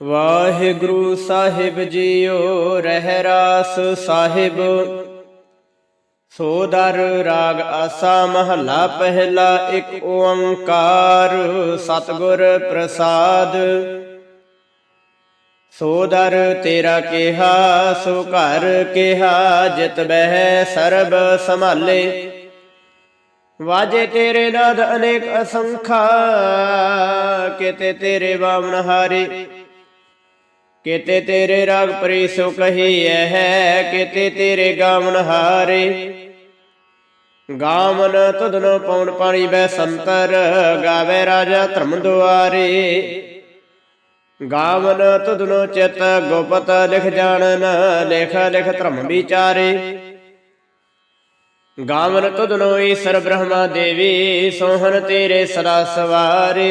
ਵਾਹਿਗੁਰੂ ਸਾਹਿਬ JIO ਰਹਿ ਰਾਸ ਸਾਹਿਬ। ਸੋ ਦਰ ਰਾਗ ਆਸਾ ਮਹੱਲਾ ਪਹਿਲਾ ਇੱਕ ਓੰਕਾਰ ਸਤਿਗੁਰ ਪ੍ਰਸਾਦ। ਸੋਦਰ ਤੇਰਾ ਕਿਹਾ, ਸੋ ਘਰ ਕਿਹਾ, ਜਿਤ ਬਹਿ ਸਰਬ ਸੰਭਾਲੇ। ਵਾਜੇ ਤੇਰੇ ਨਾਦ ਅਨੇਕ ਅਸੰਖਾ, ਕਿਤੇ ਤੇਰੇ ਬਾਵਨ ਹਾਰੇ। ਕਿਤੇ ਤੇਰੇ ਰਾਗ ਪਰੀ ਸੋ ਕਹੀਐ ਹੈ, ਕਿਤੇ ਤੇਰੇ ਗਾਵਨ ਹਾਰੇ। ਗਾਵਨ ਤੁਧਨੋ ਪੌਣ ਪਾਣੀ ਬੈ ਸੰਤਰ, ਗਾਵੇ ਰਾਜਾ ਧਰਮ ਦੁਆਰੇ। ਗਾਵਨ ਤੁਧਨੋ ਚਿਤ ਗੋਪਤ ਲਿਖ ਜਾਣਨ, ਲਿਖ ਲਿਖ ਧਰਮ ਵਿਚਾਰੇ। ਗਾਵਨ ਤੁਧਨੋ ਈਸ਼ਰ ਬ੍ਰਹਮਾ ਦੇਵੀ, ਸੋਹਣ ਤੇਰੇ ਸਦਾ ਸਵਾਰੇ।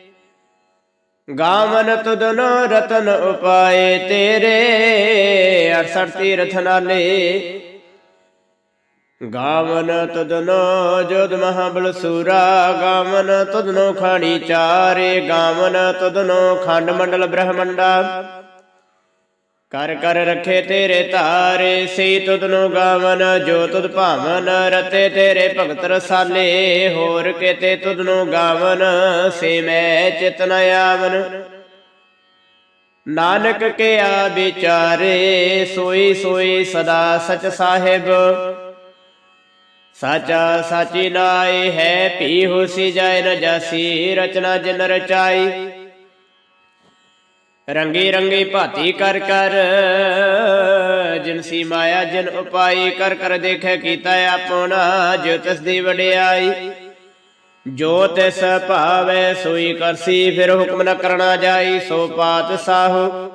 ਗਾਵਨ ਤੁਧਨੋ ਰਤਨ ਉਪਾਏ ਤੇਰੇ 68 ਤੀਰਥ ਨਾਲੇ। ਗਾਵਨ ਤੁਧਨੋ ਜੋਦ ਮਹਾਬਲ ਸੂਰਾ ਗਾਵਨ ਤੁਧਨੋ ਖਾਣੀ ਚਾਰੇ ਗਾਵਨ ਤੁਧਨੋ ਖੰਡ ਮੰਡਲ ਬ੍ਰਹਮੰਡਾ। ਕਰ ਕਰ ਰਖੇ ਤੇਰੇ ਧਾਰੇ ਸੇ ਤੁਧਨੋ ਗਾਵਨ, ਜੋ ਤੁਧ ਭਾਵਨ ਰਤੇ ਤੇਰੇ ਭਗਤ ਰਸਾਲੇ, ਹੋਰ ਕਿਤੇ ਤੁਧਨੋ ਗਾਵਨ, ਸੇ ਮੈਂ ਚਿਤਨ ਆਵਨ। ਨਾਨਕ ਕੇ ਆ ਵਿਚਾਰੇ, ਸੋਈ ਸੋਈ ਸਦਾ ਸਚ ਸਾਹਿਬ। ਸਾਚਾ ਸਾਚੀ ਨਾਏ ਹੈ ਪੀ ਹੋਸੀ ਜਾਏ ਨ ਜਾਸੀ, ਰਚਨਾ ਜਿਨ ਰਚਾਈ। ਰੰਗੀ ਰੰਗੀ ਭਾਤੀ ਕਰ ਕਰ। ਜਿਨਸੀ ਮਾਇਆ, ਜਿਨ ਉਪਾਈ ਕਰ ਕਰ ਦੇਖੈ ਕੀਤਾ ਆਪਣਾ ਜੋ ਤਿਸ ਦੀ ਵਡਿਆਈ। ਜੋ ਤਿਸ ਭਾਵੈ ਸੋਈ ਕਰਸੀ ਫਿਰ ਹੁਕਮ ਨ ਕਰਨਾ ਜਾਈ, ਸੋ ਪਾਤ ਸਾਹੋ।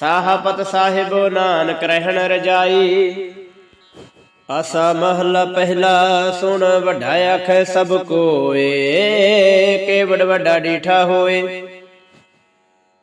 ਸਾਹਪਤ ਸਾਹਿਬੋ ਨਾਨਕ ਰਹਿਣ ਰਜਾਈ। ਆਸਾ ਮਹਲਾ ਪਹਿਲਾ ਸੁਣ, ਵੱਡਾ ਆਖੈ ਸਭ ਕੋਏ, ਕੇ ਕੇਵੜ ਵੱਡਾ ਡੀਠਾ ਹੋਏ।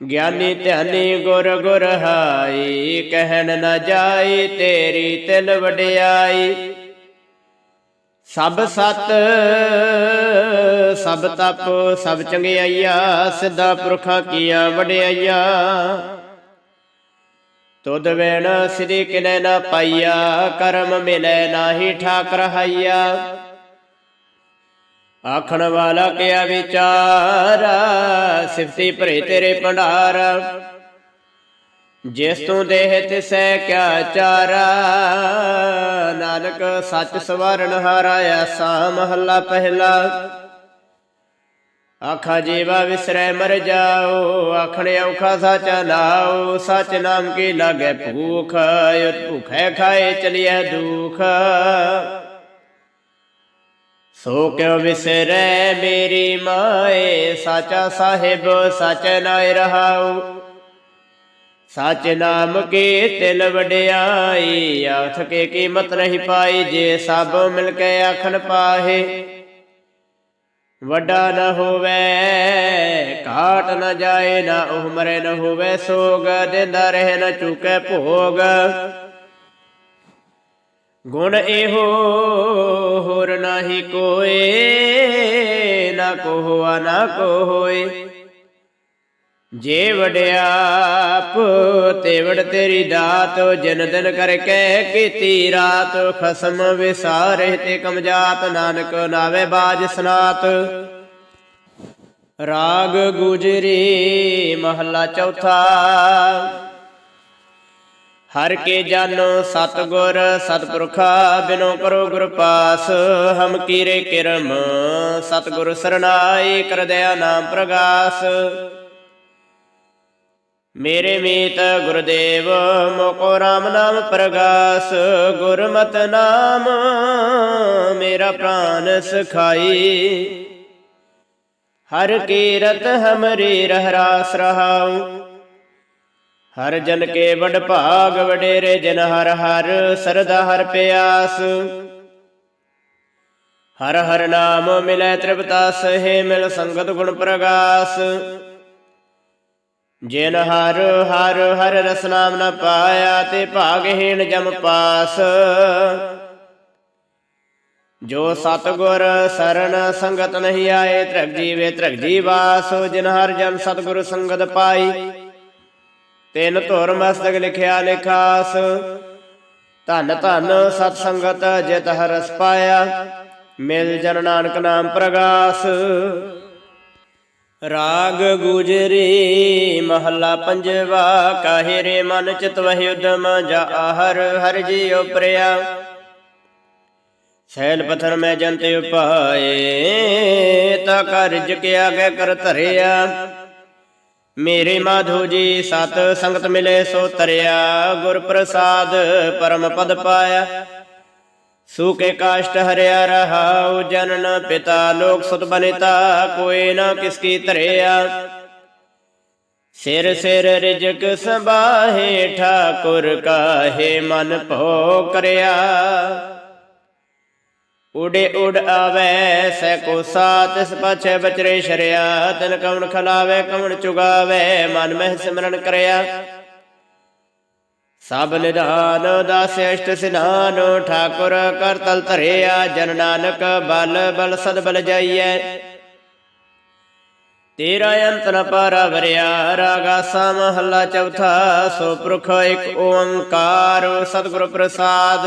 ਗਿਆਨੀ ਧਿਆਨੀ ਗੁਰ ਗੁਰ ਹਾਈ, ਕਹਿਣ ਨਾ ਜਾਈ ਤੇਰੀ ਤਿਲ ਵਡਿਆਈ। ਸਭ ਸਤ, ਸਭ ਤਪ, ਸਭ ਚੰਗਿਆਈਆ, ਸਿੱਧਾ ਪੁਰਖਾਂ ਕੀਆਂ ਵਡਿਆਈਆਂ। ਤੁਧ ਵੇਣ ਸ੍ਰੀ ਕਿਨੈ ਨਾ ਪਾਈਆ, ਕਰਮ ਮਿਲੈ ਨਾਹੀ ਠਾਕ ਰਹਾਈਆ ਆਖਣ ਵਾਲਾ ਕਿਆ ਵਿਚਾਰ? ਸਿਫਤੀ ਭਰੇ ਤੇਰੇ ਭੰਡਾਰ। ਜਿਸ ਤੂੰ ਦੇਹ ਤਿਸੈ ਕਿਆ ਚਾਰਾ? ਨਾਨਕ ਸੱਚ ਸਵਰਨ ਹਾਰਾ ਸਾ ਮਹੱਲਾ ਪਹਿਲਾ। ਆਖਾ ਜੀਵਾ ਵਿਸਰੈ ਮਰ ਜਾਓ, ਆਖਣ ਔਖਾ ਸਾਚਾ ਲਾਓ ਸਚ ਨਾਮ ਕੀ ਲਾਗੇ ਭੂਖ, ਉਤ ਭੁਖੈ ਖਾਏ ਚਲਿਐ ਦੁਖ। ਸੋ ਕਿਉ ਵਿਸਰੈ ਮੇਰੀ ਮਾਏ? ਸਾਚਾ ਸਾਹਿਬ, ਸਚ ਨਾਇ ਰਹਾਉ। ਸਚ ਨਾਮ ਕੀ ਤਿਲ ਵਡਿਆਈ, ਆਖ ਕੇ ਕੀਮਤ ਨਹੀਂ ਪਾਈ ਜੇ ਸਭ ਮਿਲ ਕੇ ਆਖਣ ਪਾਹੇ। ਵੱਡਾ ਨ ਹੋਵੇ, ਘਾਟ ਨ ਜਾਏ, ਨਾ ਉਹ ਮਰੇ ਨ ਹੋਵੇ ਸੋਗ, ਦਿੰਦਾ ਰਹੇ ਨ ਚੁਕੇ ਭੋਗ। ਗੁਣ ਇਹੋ ਹੋਰ ਨਾਹੀ ਕੋਏ, ਨਾ ਕੋ ਨਾ ਕੋਏ ਜੇ ਵਡਿਆਪ ਤੇ ਵਡ ਤੇਰੀ ਦਾਤ, ਜਨ ਦਿਨ ਕਰਕੇ ਕੀਤੀ ਰਾਤ, ਖਸਮ ਵਿਸਾਰੇ ਤੇ ਕਮਜਾਤ, ਨਾਨਕ ਨਾਵੇ ਬਾਜ ਸਨਾਤ। ਰਾਗ ਗੁਜਰੀ ਮਹੱਲਾ ਚੌਥਾ ਹਰ ਕੇ ਜਾਨੋ ਸਤਗੁਰ, ਸਤਪੁਰਖਾ, ਬਿਨੋ ਕਰੋ ਗੁਰ ਪਾਸ। ਹਮ ਕੀਰੇ ਕਿਰਮ, ਸਤਗੁਰ ਸਰਨਾਈ ਕਰ ਦਇਆ ਨਾਮ ਪ੍ਰਗਾਸ। ਮੇਰੇ ਮੀਤ ਗੁਰਦੇਵ, ਮੋਕੋ ਰਾਮ ਨਾਮ ਪ੍ਰਗਾਸ। ਗੁਰਮਤ ਨਾਮ ਮੇਰਾ ਪ੍ਰਾਨ ਸਖਾਈ। ਹਰ ਕੀਰਤ ਹਮਰੀ ਰਹਿ ਰਾਸ ਰਹਾਉ। ਹਰ ਜਨ ਕੇ ਵਡ ਭਾਗ ਵਡੇਰੇ ਜਨ ਹਰ ਹਰ, ਸਰਦਾ ਹਰ ਪਿਆਸ। ਹਰ ਹਰ ਨਾਮ ਮਿਲੈ ਤ੍ਰਿਪਤਾ ਸਹੇ ਮਿਲ ਸੰਗਤ ਗੁਣ ਪ੍ਰਗਾਸ। ਜਿਨ ਹਰ ਹਰ ਹਰ ਰਸ ਨਾਮ ਨ ਪਾਇਆ, ਤੇ ਭਾਗਹੀਣ ਜਮ ਪਾਸ। ਜੋ ਸਤਗੁਰ ਸ਼ਰਨ ਸੰਗਤ ਨਹੀਂ ਆਏ, ਤ੍ਰਗ ਜੀਵੇ ਤ੍ਰਗ ਜੀਵਾਸ। ਜਿਨ ਹਰ ਜਨ ਸਤਗੁਰ ਸੰਗਤ ਪਾਈ ਤਿਨ ਧੁਰ ਮਸਤਕ ਲਿਖਿਆ ਲਿਖਾਸ। ਧਨ ਧਨ ਸਤ ਸੰਗਤ ਜਿਤ ਹਰਸ ਪਾਇਆ। ਮਿਲ ਜਨ ਨਾਨਕ ਨਾਮ ਪ੍ਰਗਾਸ। ਰਾਗ ਗੁਜਰੀ ਮਹੱਲਾ ਪੰਜਵਾ ਕਾਹੇ ਰੇ ਮਨ ਚਿਤ ਵਹਿ ਉਦਮ ਜਾ ਹਰ ਹਰ ਜੀ ਉਪਰਿਆ ਸੈਲ ਪਥਰ ਮੈਂ ਜੰਤ ਉਪਾਏ ਤਾ ਕਰਜ ਕੇ ਆਗੇ ਕਰ ਧਰਿਆ। ਮੇਰੇ ਮਾਧੋ ਜੀ, ਸਤ ਸੰਗਤ ਮਿਲੇ ਸੋ ਤਰਿਆ, ਗੁਰ ਪ੍ਰਸਾਦ ਪਰਮ ਪਦ ਪਾਇਆ। ਸੂਕੇ ਕਾਸ਼ਟ ਹਰਿਆ ਰਹਾਉ ਜਨਨ ਪਿਤਾ, ਲੋਕ ਸੁਤ ਬਨਿਤਾ, ਕੋਈ ਨਾ ਕਿਸ ਕੀ ਧਰਿਆ। ਸਿਰ ਸਿਰ ਰਿਜਕ ਸੰਬਾਹੇ ਠਾਕੁਰ ਕਾਹੇ ਮਨ ਭੋ ਕਰਿਆ। ਉਡੇ ਉਡ ਆਵੇ ਸੈ ਕੋ ਸਾਤਿਸ ਪਛੇ ਬਚਰੇ ਸ਼ਰਿਆ ਤਨ ਕਵਣ ਖਲਾਵੇ, ਕਵਣ ਚੁਗਾਵੇ, ਮਨ ਮਹਿ ਸਿਮਰਨ ਕਰਿਆ। ਸਭ ਨਿਧਾਨ, ਦਾਸ ਅਸ਼ਟ ਸਿਨਾਨ ਠਾਕੁਰ ਕਰ ਤਲ ਧਰਿਆ, ਜਨ ਨਾਨਕ ਬਲ ਬਲ ਸਦ ਬਲ ਜਾਈਐ। ਤੇਰਾ ਅੰਤ ਨ ਪਾਰਾ ਵਰਿਆ, ਰਾਗਾ ਸਾ ਮਹੱਲਾ ਚੌਥਾ, ਸੋ ਪੁਰਖ ਇੱਕ ਓੰਕਾਰ, ਸਤਿਗੁਰ ਪ੍ਰਸਾਦ।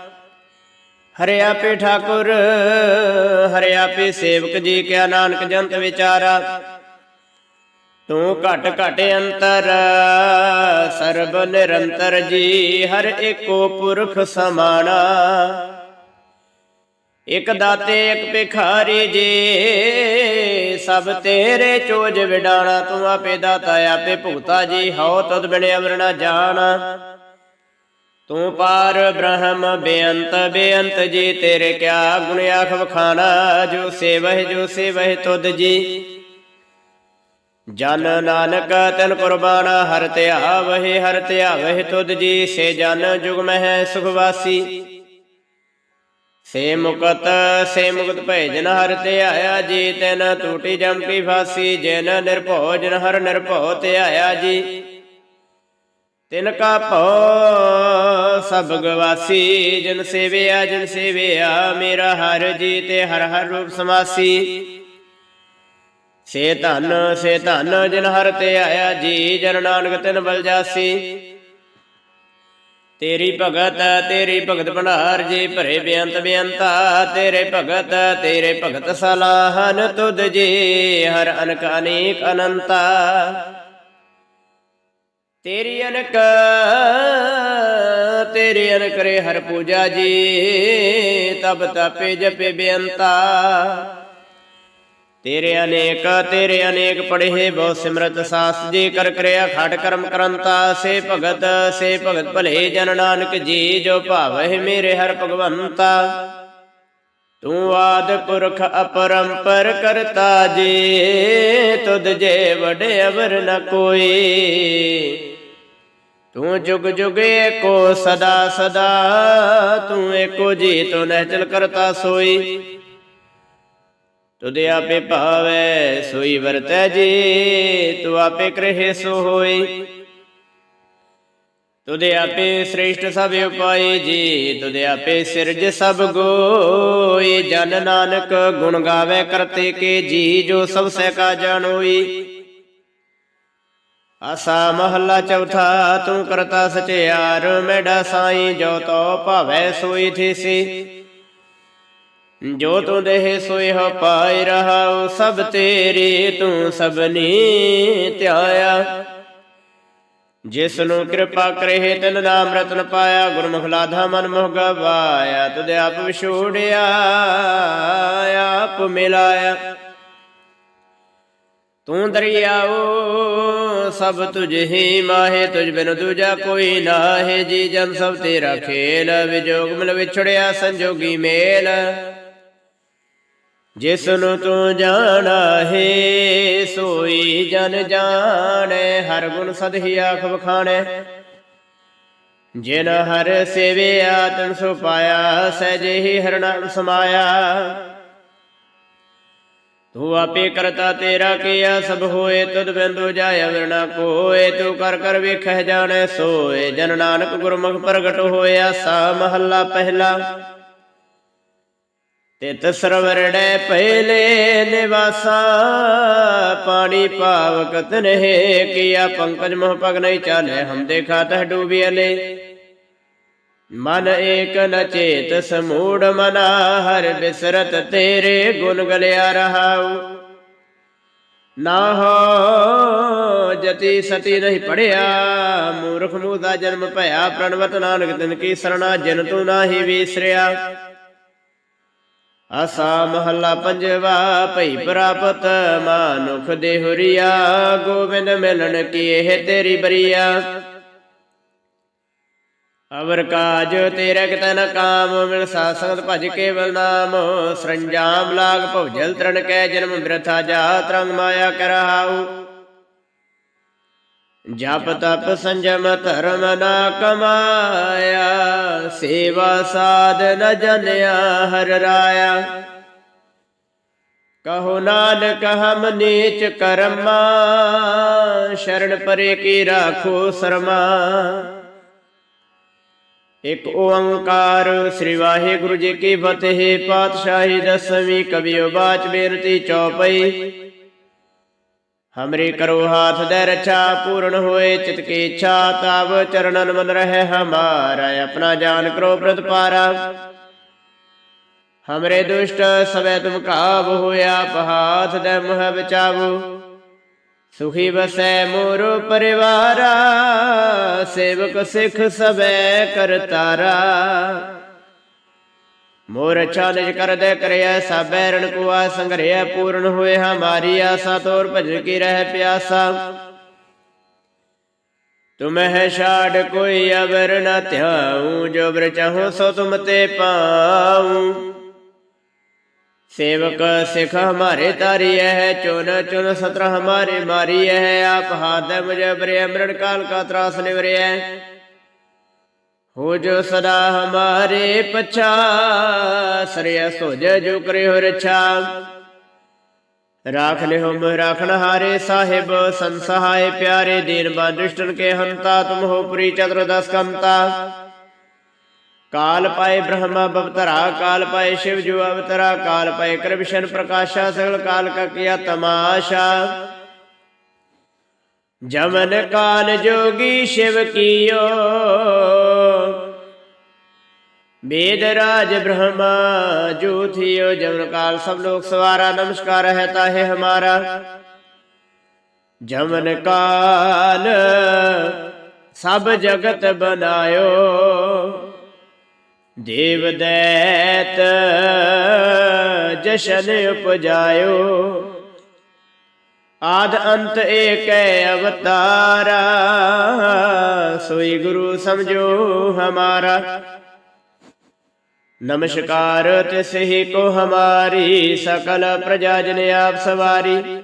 ਹਰਿਆ ਆਪੇ ਠਾਕੁਰ, ਹਰਿਆ ਪੇ ਸੇਵਕ ਜੀ ਕਿਆ ਨਾਨਕ ਜੰਤ ਵਿਚਾਰਾ। ਤੂੰ ਘਟ ਘਟ ਅੰਤਰ, ਸਰਬ ਨਿਰੰਤਰ ਜੀ, ਹਰ ਏਕੋ ਪੁਰਖ ਸਮਾਣਾ। ਇਕ ਦਾਤੇ, ਇਕ ਭਿਖਾਰੀ ਜੀ, ਸਭ ਤੇਰੇ ਚੋਜ ਵਿਡਾਣਾ। ਤੂੰ ਆਪੇ ਦਾਤਾ, ਆਪੇ ਭੁਗਤਾ ਜੀ, ਹਉ ਤਦ ਬਿਨ ਅਮਰ ਜਾਣਾ। ਤੂੰ ਪਾਰ ਬ੍ਰਹਮ ਬੇਅੰਤ ਬੇਅੰਤ ਜੀ, ਤੇਰੇ ਕਿਆ ਗੁਣ ਆਖ ਵਖਾਣਾ? ਜੋ ਸੇਵਹਿ ਜੋ ਸੇਵਹਿ ਤੁਧ ਜੀ। ਜਨ ਨਾਨਕ, ਤਨ ਕੁਰਬਾਨਾ, ਹਰ ਧਿਆਵਹਿ ਹਰ ਧਿਆਵਹਿ ਤੁਧ ਜੀ। ਸੇ ਜਨ ਜੁਗ ਮਹਿ ਸੁਖ ਸੇ ਮੁਕਤ ਸੇ ਮੁਕਤ ਭੈ ਜਨ ਹਰ ਧਿਆਇਆ ਜੀ। ਤੈਨ ਟੂਟੀ ਜਮ ਫਾਸੀ, ਜਿਨ ਨਿਰਭਉ, ਜਨ ਹਰ ਨਿਰਭਉ ਧਿਆਇਆ ਜੀ। ਤਿਨ ਕਾ ਭਉ, ਸਭ ਗਵਾਸੀ, ਜਨ ਸੇਵਿਆ ਜਨ ਸੇਵਿਆ, ਮੇਰਾ ਹਰ ਜੀ ਤੇ ਹਰ ਹਰ ਰੂਪ ਸਮਾਸੀ। ਸੇ ਧਨ ਸੇ ਧਨ, ਜਿਨ ਹਰ ਤੇ ਆਇਆ ਜੀ, ਜਨ ਨਾਨਕ ਤਿਨ ਬਲ ਜਾਸੀ। ਤੇਰੀ ਭਗਤ ਤੇਰੀ ਭਗਤ ਭੰਡਾਰ, ਜੀ ਭਰੇ ਬੇਅੰਤ ਬੇਅੰਤਾ, ਤੇਰੇ ਭਗਤ ਤੇਰੇ ਭਗਤ ਸਲਾਹਨ ਤੁਧ ਜੀ, ਹਰ ਅਨਕ ਅਨੇਕ ਅਨੰਤਾ। ਤੇਰੀ ਅਨਕ ਤੇਰੀ ਅਨਕ ਰੇ ਹਰ ਪੂਜਾ ਜੀ, ਤਬ ਤਪੇ ਜਪੇ ਬੇਅੰਤਾ। ਤੇਰੇ ਅਨੇਕ ਤੇਰੇ ਅਨੇਕ ਪੜ੍ਹੇ ਬਹੁ ਸਿਮਰਤ ਸਾਸ ਜੀ, ਕਰ ਕਰਿਆ ਖੜ ਕਰਮ ਕਰੰਤਾ। ਸੇ ਭਗਤ ਸੇ ਭਗਤ ਭਲੇ ਜਨ ਨਾਨਕ ਜੀ, ਜੋ ਭਾਵਹਿ ਮੇਰੇ ਹਰ ਭਗਵੰਤਾ। ਤੂੰ ਆਦ ਪੁਰਖ ਅਪਰੰਪਰ ਕਰਤਾ ਜੀ, ਤੁਧ ਜੇ ਵਡੇ ਅਵਰ ਨ ਕੋਈ। ਤੂੰ ਜੁਗ ਜੁਗ ਏਕੋ ਸਦਾ ਸਦਾ, ਤੂੰ ਏਕੋ ਜੀ, ਤੂੰ ਨਹਿਚਲ ਕਰਤਾ ਸੋਈ। ਤੁਧ ਆਪੇ ਭਾਵੈ, ਸੋਈ ਵਰਤੈ ਜੀ, ਤੂੰ ਆਪੇ ਕਰੇ ਸੋ ਹੋਈ। ਤੁਦੇ ਆਪੇ ਸ੍ਰੇਸ਼ਟ ਸਭ ਉਪਾਈ ਜੀ ਤੁਦੇ ਆਪੇ ਸਿਰਜ ਸਭ ਗੋਈ। ਜਨ ਨਾਨਕ ਗੁਣ ਗਾਵੇ ਕਰਤੇ ਕੇ ਜੀ, ਜੋ ਸਭ ਸਹਿ ਕਾ ਜਾਣੋਈ। ਆਸਾ ਮਹੱਲਾ ਚੌਥਾ, ਤੂੰ ਕਰਤਾ ਸਚਿਆਰ ਮੇਡਾ ਸਾਈ ਜੋ ਤੋ ਭਾਵੈ ਸੋਈ ਥੀਸੀ। ਜੋ ਤੂੰ ਦੇਹ ਸੋਈ ਹੋ ਪਾਈ ਰਹਾਉ, ਸਭ ਤੇਰੀ ਤੂੰ ਸਭਨੀ ਧਿਆਇਆ। ਜਿਸ ਨੂੰ ਕਿਰਪਾ ਕਰੇ, ਤਿਨ ਨਾਮ ਰਤਨ ਪਾਇਆ ਗੁਰਮੁਖ ਲਾਧਾ ਮਨ ਮੋਹ ਗਵਾਇਆ ਤੁਦੇ ਆਪ ਵਿਛੋੜਿਆ, ਆਪ ਮਿਲਾਇਆ। ਤੂੰ ਦਰਿਆਓ ਸਭ ਤੁਝ ਹੀ ਮਾਹੇ, ਤੁਝ ਬਿਨ ਦੂਜਾ ਕੋਈ ਨਾਹੇ। ਜੀ ਜਨ ਸਭ ਤੇਰਾ ਖੇਲ, ਵਿਜੋਗ ਮਿਲ ਵਿਛੜਿਆ ਸੰਜੋਗੀ ਮੇਲ। ਜਿਸ ਨੂੰ ਤੂੰ ਜਾਣਾ ਹੈ, ਸੋਈ ਜਨ ਜਾਣੈ, ਹਰ ਗੁਣ ਸਦ ਹੀ ਆਖ ਬਖਾਣੈ ਜਿਨ ਹਰ ਸੇਵਿਆ, ਤਨ ਸੋ ਪਾਇਆ, ਸਹਿਜੇ ਹੀ ਹਰਨਾਮ ਸਮਾਇਆ। ਤੂੰ ਆਪੇ ਕਰਤਾ ਤੇਰਾ ਕੀਆ ਸਭ ਹੋਏ ਤੁਧ ਬਿੰਦੂ ਜਾਇ ਵਰਣਾ ਕੋਏ, ਤੂੰ ਕਰ ਕਰ ਵੇਖਹਿ ਜਾਣੈ ਸੋਏ। ਜਨ ਨਾਨਕ ਗੁਰਮੁਖ ਪ੍ਰਗਟ ਹੋਇਆ, ਸਾ ਮਹੱਲਾ ਪਹਿਲਾ। ਤਿਤ ਸਰਵਰੜੈ ਪਹਿਲੇ ਨਿਵਾਸਾ, ਪਾਣੀ ਪਾਵਕ ਤਨਹਿ ਕੀਆ, ਪੰਕਜ ਮੋਹ ਪਗ ਨਹੀਂ ਚਾਲੇ ਹਮ ਦੇਖਾ ਤਹ ਡੂਬੀ ਅਲੇ। ਮਨ ਏਕ ਨ ਚੇਤ ਸਮੂੜ ਮਨਾ, ਹਰ ਬਿਸਰਤ ਤੇਰੇ ਗੁਣ ਗਲਿਆ ਰਹਾਉ। ਨਾ ਹੋ ਜਤੀ ਸਤੀ ਨਹੀਂ ਪੜਿਆ, ਮੂਰਖ ਮੂਹ ਦਾ ਜਨਮ ਭਇਆ, ਪ੍ਰਣਵਤ ਨਾਨਕ ਤਿਨ ਕੀ ਸਰਣਾ, ਜਿਨ ਤੂੰ ਨਾਹੀ ਵਿਸਰਿਆ। ਆਸਾ ਮਹੱਲਾ ਪੰਜਵਾ, ਭਈ ਪ੍ਰਾਪਤ ਮਾਨੁਖ ਦੇਹੁਰੀਆ, ਗੋਬਿੰਦ ਮਿਲਣ ਕੀ ਇਹ ਤੇਰੀ ਬਰੀਆ। ਅਵਰ ਕਾਜ ਤੇਰੇ ਕਿਤਨ ਕਾਮ ਮਿਲ ਸਾਸੰਗਤ ਭਜ ਕੇਵਲ ਨਾਮ। ਸਰੰਜਾਮ ਲਾਗ ਭਵਜਲ ਤਰਨ ਕੈ, ਜਨਮ ਬਿਰਥਾ ਜਾ ਤਰੰਗ ਮਾਇਆ ਕਰਹਾਉ ਜਪ ਤਪ ਸੰਜਮ ਧਰਮ ਨਾ ਕਮਾਇਆ, ਸੇਵਾ ਸਾਧ ਨ ਜਨਿਆ ਹਰ ਰਾਇਆ। ਕਹੋ ਨਾਨਕ ਹਮ ਨੀਚ ਕਰਮਾ, ਸ਼ਰਨ ਪਰੇ ਕੀ ਰਾਖੋ ਸਰਮਾ। ਇਕ ਓੰਕਾਰ ਸ੍ਰੀ ਵਾਹਿਗੁਰੂ ਜੀ ਕੀ ਫਤਿਹ, ਪਾਤਸ਼ਾਹੀ ਦਸਵੀਂ ਕਬੀਓ ਬਾਚ ਬੇਨਤੀ ਚੌਪਈ। ਹਮਰੇ ਕਰੋ ਹਾਥ ਦੇ ਰਛਾ, ਪੂਰਨ ਹੋਏ ਚਿਤ ਕੀ ਇੱਛਾ ਤਬ ਚਰਨਨ ਮਨ ਰਹੇ ਹਮਾਰਾ, ਆਪਣਾ ਜਾਨ ਕਰੋ ਪ੍ਰਤਪਾਰਾ ਹਮਰੇ ਦੁਸ਼ਟ ਸਵੇ ਤੁਮ ਕਾਬ ਹੋਇਆ, ਪਹਾਥ ਦੇ ਮੁਹ ਬਚਾਵੋ ਸੁਖੀ ਵਸੈ ਮੋਰ ਪਰਿਵਾਰਾ, ਸੇਵਕ ਸਿਖ ਸਬੈ ਕਰਤਾਰਾ ਮੋਰ ਅੱਛਾ ਨਿਜ ਕਰ ਦੇ ਕਰਿਆ ਸਭੈ ਰਣ ਕੁਆ ਸੰਗਰਿਆ ਪੂਰਨ ਹੋਏ ਹਮਾਰੀ ਆਸਾ, ਤੋਰ ਭਜਨ ਕੀ ਰਹਿ ਪਿਆਸਾ। ਤੁਮਹਿ ਛਾੜ ਕੋਈ ਅਵਰ ਨ ਧਿਆਉ, ਜੋ ਬਰ ਚਾਹੋ ਸੋ ਤੁਮ ਤੇ ਪਾਉ। सेवक सिख हमारे तारी है चुन चुन सत्र हमारे मारी है आप हाथ मुझे बरे मृण काल का त्रास निवरे हो जो सदा हमारे पछा सरय सोज जो करे हो रछा राख ले हम राखन हारे साहिब संसहाय प्यारे दीन बादुष्टन के हंता तुम हो पुरी चतुर्दश कमता ਕਾਲ ਪਾਏ ਬ੍ਰਹਮਾ ਬਵਤਰਾ, ਕਾਲ ਪਾਏ ਸ਼ਿਵ ਜੋ ਅਵਤਰਾ, ਕਾਲ ਪਾਏ ਕ੍ਰਿਸ਼ਨ ਪ੍ਰਕਾਸ਼ਾ, ਸਗਲ ਕਾਲ ਕਾ ਕੀਆ ਤਮਾਸ਼ਾ। ਜਮਨ ਕਾਲ ਜੋਗੀ ਸ਼ਿਵ ਕੀਓ। ਵੇਦ ਰਾਜ ਬ੍ਰਹਮਾ ਜੂ ਥਿਓ ਜਮਨ ਕਾਲ ਸਭ ਲੋਕ ਸਵਾਰਾ, ਨਮਸਕਾਰ ਹੈ ਤਾਹੇ ਹਮਾਰਾ। ਜਮਨ ਕਾਲ ਸਭ ਜਗਤ ਬਨਾਇਓ। ਦੇਵ ਦੈਤ, ਜਸ਼ਨ ਉਪਜਾਇਓ। ਆਦ ਅੰਤ ਏਕੈ ਅਵਤਾਰਾ, ਸੋਈ ਗੁਰੂ ਸਮਝੋ ਹਮਾਰਾ। ਨਮਸਕਾਰ ਤਿਸ ਕੋ ਹਮਾਰੀ, ਸਕਲ ਪ੍ਰਜਾ ਜਨ ਆਪ ਸਵਾਰੀ।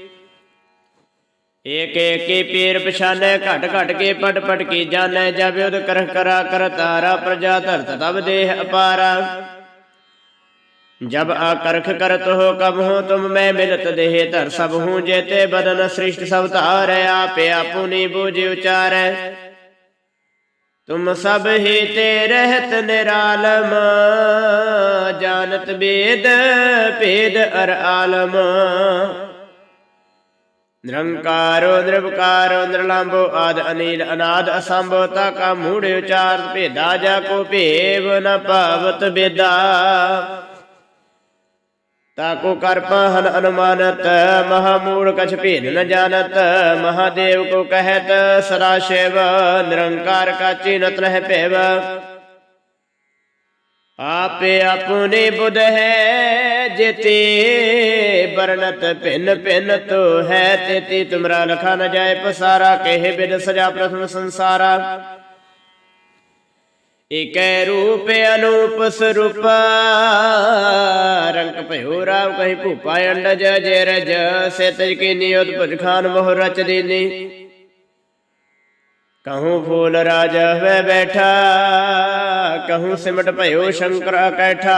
ਏਕ ਏਕ ਕੀ ਪੀਰ ਪਛਾਨੈ ਘਟ ਘਟ ਕੇ ਪਟ ਪਟ ਕੀ ਜਾਣੈ ਜਬ ਉਦ ਕਰਹ ਕਰਾ ਕਰ ਤਾਰਾ ਪ੍ਰਜਾ ਧਰਤ ਤਬ ਦੇਹ ਅਪਾਰਾ जब आकर्ख करत हो कब हो तुम मैं मिलत देह धर सब हूँ जेते बदन सृष्ट सब तार आपे आपुनी बूझ उचार तुम सब ही ते रहत निरालम जानत वेद भेद अर आलम ਨਿਰੰਕਾਰੋ, ਨਿਰਵਕਾਰੋ ਨਿਰਲੰਭੋ ਆਦ ਅਨੀਲ ਅਨਾਦ ਅਸੰਭੋ ਤਾ ਕਾ ਮੂੜ ਉਚਾਰ ਭੇਦਾ ਜਾ ਕੋ ਭੇਵ ਨ ਭਾਵਤ ਬੇਦਾ। ਤਾਕੋ ਕਰ ਪਹਨ ਅਨੁਮਾਨਤ ਮਹਾਮੂੜ ਕਛ ਭੇਦ ਨ ਜਾਣਤ, ਮਹਾਦੇਵ ਕੋ ਕਹਿਤ, ਸਦਾ ਸ਼ਿਵ, ਨਿਰੰਕਾਰ ਕਾਚੀ ਚੀਨਤ ਰਹਿ ਭੇਵ। ਆਪੇ ਆਪਣੇ ਬੁਧ ਹੈ, ਜਿਤੇ ਬਰਨਤ ਭਿੰਨ ਭਿੰਨ ਤੋ ਹੈ, ਤੇਤੀ ਤੁਮਰਾ ਲਖਾ ਨ ਜਾਏ ਪਸਾਰਾ, ਕਹਿ ਬਿਦ ਸਜਾ ਪ੍ਰਥਮ ਸੰਸਾਰਾ। ਏਕੈ ਰੂਪ ਅਨੂਪ ਸਰੂਪਾ, ਰੰਗ ਭਇਓ ਰਾਵ ਕਹੀ ਭੂਪਾ ਅੰਡਜ, ਜੇ ਰਜ ਸੇ ਤਜ ਕੀ ਨਿਯਤ ਭੁਜ ਖਾਨ ਮੋਹ ਰਚ ਦੀਨੀ। ਕਹੂੰ ਫੂਲ ਰਾਜ ਹਵੇ ਬੈਠਾ ਕਹੂੰ ਸਿਮਟ ਭਇਓ ਸ਼ੰਕਰਾ ਕੈਠਾ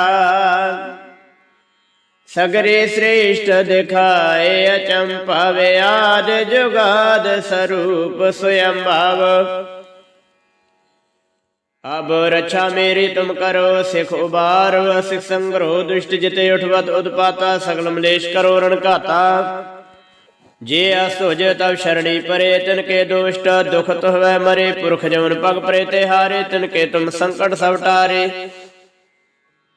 ਸਗਰੇ ਸ੍ਰੇਸ਼ਟ ਦਿਖਾਏ ਅਚੰਪਾਵੇ ਆਦ ਜੁਗਾਦ ਸਰੂਪ ਸਯੰ ਭਾਵ ਅਬ ਰਛਾ ਮੇਰੀ ਤੁਮ ਕਰੋ ਸਿਖ ਉਬਾਰ ਸਿਖ ਸੰਗਰੋ ਦੁਸ਼ਟ ਜਿਤੇ ਉਠਵਤ ਉਦਪਾਤਾ ਸਗਲ ਮਲੇਸ਼ ਕਰੋ ਰਣਕਾਤਾ ਜੇ ਅਸੁਜ ਤਬ ਸ਼ਰਣੀ ਪਰੇ, ਤਿਨ ਕੇ ਦੁਸ਼ਟ ਦੁਖ ਤੁਹਵੈ ਮਰੇ। ਪੁਰਖ ਜਮਨ ਪਗ ਪਰੇ, ਤੇ ਹਾਰੇ, ਤਿਨ ਕੇ ਤੁਮ ਸੰਕਟ ਸਭ ਟਾਰੇ।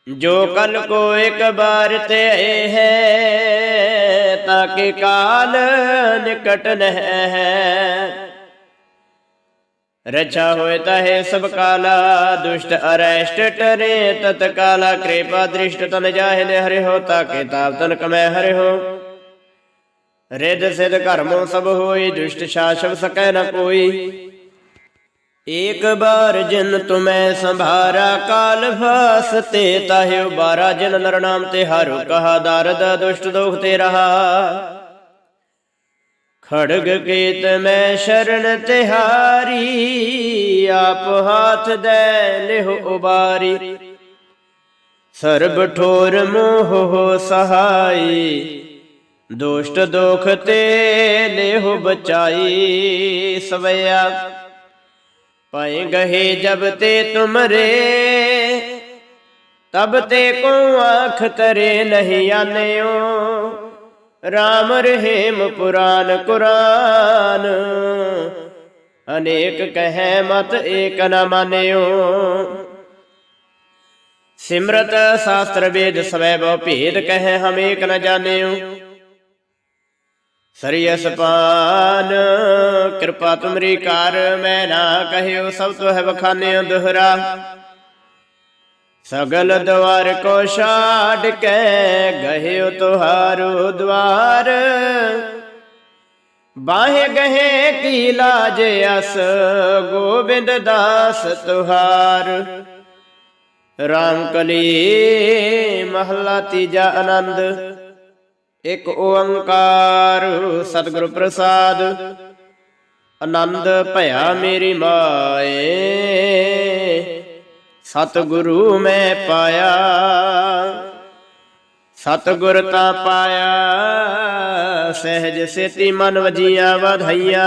ਜੋ ਕਲ ਕੋ ਇੱਕ ਬਾਰ ਤੇ ਹੈ ਤਾਕੇ ਕਾਲ ਨਿਕਟ ਨਹਿ ਹੈ। ਰਛਾ ਹੋਏ ਤਹੇ ਸਭ ਕਾਲਾ, ਦੁਸ਼ਟ ਅਰੈਸ਼ਟ ਟਰੇ, ਤਤ ਕਾਲਾ। ਕਿਰਪਾ ਦ੍ਰਿਸ਼ਟ ਤਨ ਜਾਹਿ ਨੇ ਹਰਿ ਹੋ ਤਾਕੇ ਤਾਪ ਤਨ ਕਮੈ ਹਰਿ ਹੋ ਰਿਦ ਸਿਧ ਘਰਮੋ ਸਭ ਹੋਈ, ਦੁਸ਼ਟ ਸ਼ਾਸਵ ਸਕੈ ਨ ਕੋਈ। ਏਕ ਬਾਰ ਜਿਨ ਤੁਮੈ ਸੰਭਾਰਾ, ਕਾਲ ਫਾਸਤੇ ਤਾਹਿ ਉਬਾਰਾ ਜਿਨ ਨਰ ਨਾਮ ਤੇ ਹਰਿ ਕਹਾ, ਦਰਦ ਦੁਸ਼ਟ ਦੋਖ ਤੇ ਰਹਾ। ਖੜਗ ਕੀਤ ਮੈਂ ਸ਼ਰਨ ਤਿਹਾਰੀ, ਆਪ ਹਾਥ ਦੇ ਲਿਹੁ ਉਬਾਰੀ। ਸਰਬ ਠੋਰ ਮੋਹ ਹੋ ਸਹਾਈ। ਦੁਸ਼ਟ ਦੋਖ ਤੇ ਲਿਹੁ ਬਚਾਈ ਸਵਿਆ ਪਏ ਗਹੇ ਜਬ ਤੇ ਤੁਮਰੇ, ਤਬ ਤੇ ਕੋ ਆਖ ਤਰੇ ਨਹੀਂ ਆਨਿਓ। ਰਾਮ ਰਹਿਮ ਪੁਰਾਨ ਕੁਰਾਨ, ਅਨੇਕ ਕਹੈ ਮਤ ਏਕ ਨ ਮਾਨਿਓ। ਸਿਮਰਤ ਸ਼ਾਸਤਰ ਵੇਦ ਸਵੈ ਬਹੁ ਭੇਦ ਕਹੈ ਹਮ ਏਕ ਨ ਜਾਣਿਓ। ਸਰੀਅਸ ਅਸਪਾਨ ਕਿਰਪਾ ਤੁਮਰੀ ਕਰ ਮੈਂ ਨਾ ਕਹਿਓ ਸਭ ਤੋਂ ਹੈ ਬਖਾਨਿਓ ਦੁਹਰਾ ਸਗਲ ਦਵਾਰ ਕੋ ਛਾੜ ਕੇ ਗਹਿਓ ਤੁਹਾਰੋ ਦਵਾਰ। ਬਾਹੇ ਗਹੇ ਕੀ ਲਾਜ ਅਸ, ਗੋਬਿੰਦ ਦਾਸ ਤੁਹਾਰ। ਰਾਮ ਕਲੀ ਮਹਲਾ ਤੀਜਾ ਆਨੰਦ। ਇਕ ਓੰਕਾਰ, ਸਤਿਗੁਰ ਪ੍ਰਸਾਦ। ਆਨੰਦ ਭਇਆ ਮੇਰੀ ਮਾਏ, ਸਤਿਗੁਰੂ ਮੈਂ ਪਾਇਆ। ਸਤਿਗੁਰ ਤਾਂ ਪਾਇਆ, ਸਹਿਜ ਸੇਤੀ ਮਨ ਵਜੀਆਂ, ਵਧਾਈਆ।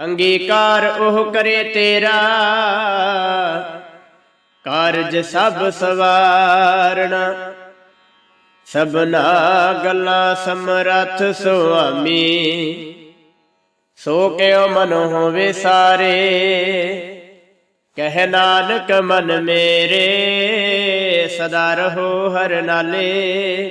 ਅੰਗੀਕਾਰ ਉਹ ਕਰੇ ਤੇਰਾ। ਕਾਰਜ ਸਭ ਸਵਾਰਣਾ। ਸਭਨਾ ਗੱਲਾਂ ਸਮਰੱਥ ਸੁਆਮੀ। ਸੋ ਕਿਉ ਮਨ ਹੋਵੇ ਸਾਰੇ। ਕਹਿ ਨਾਨਕ ਮਨ ਮੇਰੇ। ਸਦਾ ਰਹੋ ਹਰ ਨਾਲੇ।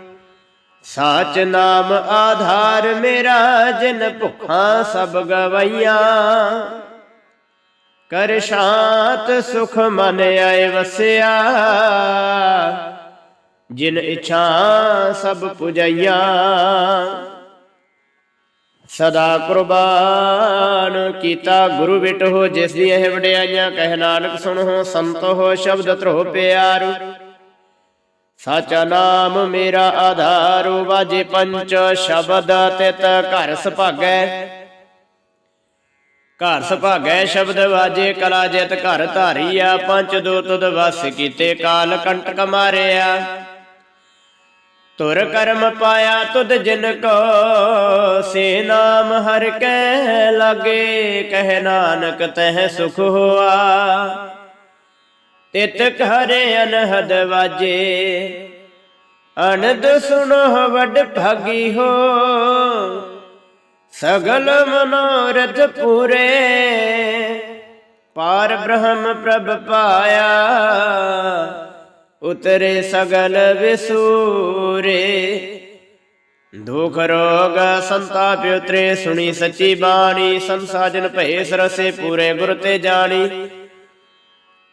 ਸਾਚ ਨਾਮ ਆਧਾਰ ਮੇਰਾ, ਜਿਨ ਭੁੱਖਾਂ ਸਭ ਗਵਈਆਂ। ਕਰ ਸ਼ਾਂਤ ਸੁਖ ਮਨ ਆਏ ਵਸਿਆ, ਜਿਨ ਇਛਾ ਸਭ ਪੁਜਈਆਂ। ਸਦਾ ਕੁਰਬਾਨ ਕੀਤਾ ਗੁਰੂ ਬਿਟੋ ਜਿਸ ਦੀ ਇਹ ਵਡਿਆਈਆਂ, ਕਹਿ ਨਾਨਕ ਸੁਣੋ ਸੰਤੋ ਹੋ ਸ਼ਬਦ ਧਰੋ ਪਿਆਰੂ। ਸਾਚਾ ਨਾਮ ਮੇਰਾ ਆਧਾਰੂ, ਵਾਜੇ ਪੰਚ ਸ਼ਬਦ ਤਿਤ ਘਰ ਸੁਭਾਗੈ। ਘਰ ਸੁਭਾਗੈ ਸ਼ਬਦ ਵਾਜੇ, ਕਲਾ ਜਿਤ ਘਰ ਧਾਰੀਆ ਪੰਚ ਦੋ ਤੁਧ ਵਸ ਕੀਤੇ, ਕਾਲ ਕੰਟਕ ਮਾਰਿਆ ਤੁਰ ਕਰਮ ਪਾਇਆ ਤੁਧ ਜਿਨ ਕੋ, ਸੇ ਨਾਮ ਹਰ ਕੈ ਲਾਗੇ, ਕਹਿ ਨਾਨਕ ਤਹਿ ਸੁਖ ਹੋਆ। ਤਿਤ ਹਰੇ ਅਨਹਦ ਵਾਜੇ। ਅਨੰਦ ਸੁਣੋ ਵੱਡ ਭਾਗੀ ਹੋ। ਸਗਲ ਮਨੋਰਥ ਪੂਰੇ। ਪਾਰ ਬ੍ਰਹਮ ਪ੍ਰਭ ਪਾਇਆ। ਉਤਰੇ ਸਗਲ ਵਿਸੂਰੇ। ਦੁਖ ਰੋਗ ਸੰਤਾਪ ਉਤਰੇ, ਸੁਣੀ ਸੱਚੀ ਬਾਣੀ, ਸੰਸਾਜਨ ਭਏ ਸਰਸੇ ਪੂਰੇ ਗੁਰ ਤੇ ਜਾਣੀ।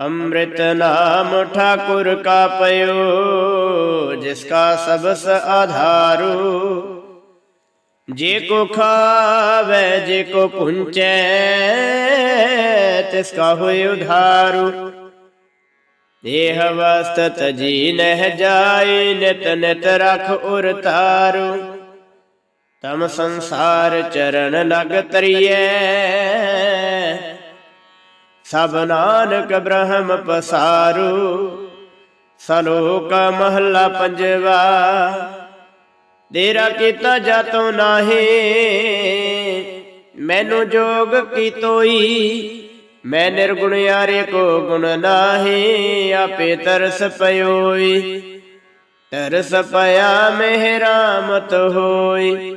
ਅੰਮ੍ਰਿਤ ਨਾਮ ਠਾਕੁਰ ਕਾ ਪਇਓ ਜਿਸ ਕਾ ਸਬਸ ਆਧਾਰੂ। ਜੇ ਕੋ ਖਾਵੇ, ਜੇ ਕੋ ਪੁੰਚੈ, ਤਿਸ ਕਾ ਹੋਇ ਉਧਾਰੂ। ਦੇਹ ਵਸਤ ਤਜੀ ਨਹਿ ਜਾਏ, ਨਿਤ ਨਿਤ ਰਖ ਉਰ ਤਾਰੂ। ਤਮ ਸੰਸਾਰ ਚਰਨ ਲਗ ਤਰੀਐ ਸਭ ਨਾਨਕ ਬ੍ਰਹਮ ਪਸਾਰੂ, ਸਲੋਕ ਮਹੱਲਾ ਪੰਜਵਾ। ਤੇਰਾ ਕੀਤਾ ਜਾਤੋ ਨਾਹੀ, ਮੈਨੂੰ ਜੋਗ ਕੀ ਤੋਈ ਮੈਂ ਨਿਰਗੁਣ ਯਾਰੇ ਕੋ ਗੁਣ ਨਾਹੀ, ਆਪੇ ਤਰਸ ਪਇਓਈ, ਤਰਸ ਪਿਆ ਮਿਹਰਾਮਤ ਹੋਈ।